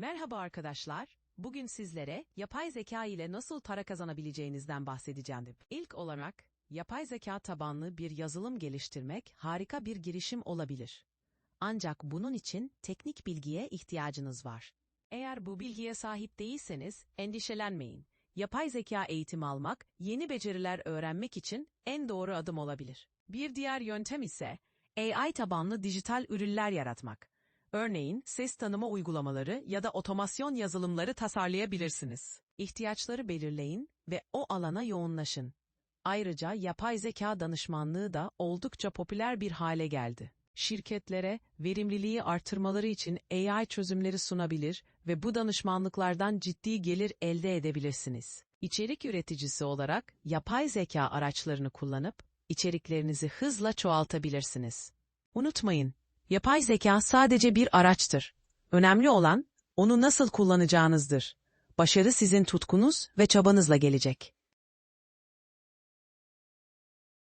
Merhaba arkadaşlar. Bugün sizlere yapay zeka ile nasıl para kazanabileceğinizden bahsedeceğim. İlk olarak, yapay zeka tabanlı bir yazılım geliştirmek harika bir girişim olabilir. Ancak bunun için teknik bilgiye ihtiyacınız var. Eğer bu bilgiye sahip değilseniz endişelenmeyin. Yapay zeka eğitimi almak, yeni beceriler öğrenmek için en doğru adım olabilir. Bir diğer yöntem ise AI tabanlı dijital ürünler yaratmak. Örneğin ses tanıma uygulamaları ya da otomasyon yazılımları tasarlayabilirsiniz. İhtiyaçları belirleyin ve o alana yoğunlaşın. Ayrıca yapay zeka danışmanlığı da oldukça popüler bir hale geldi. Şirketlere verimliliği artırmaları için AI çözümleri sunabilir ve bu danışmanlıklardan ciddi gelir elde edebilirsiniz. İçerik üreticisi olarak yapay zeka araçlarını kullanıp içeriklerinizi hızla çoğaltabilirsiniz. Unutmayın, yapay zeka sadece bir araçtır. Önemli olan onu nasıl kullanacağınızdır. Başarı sizin tutkunuz ve çabanızla gelecek.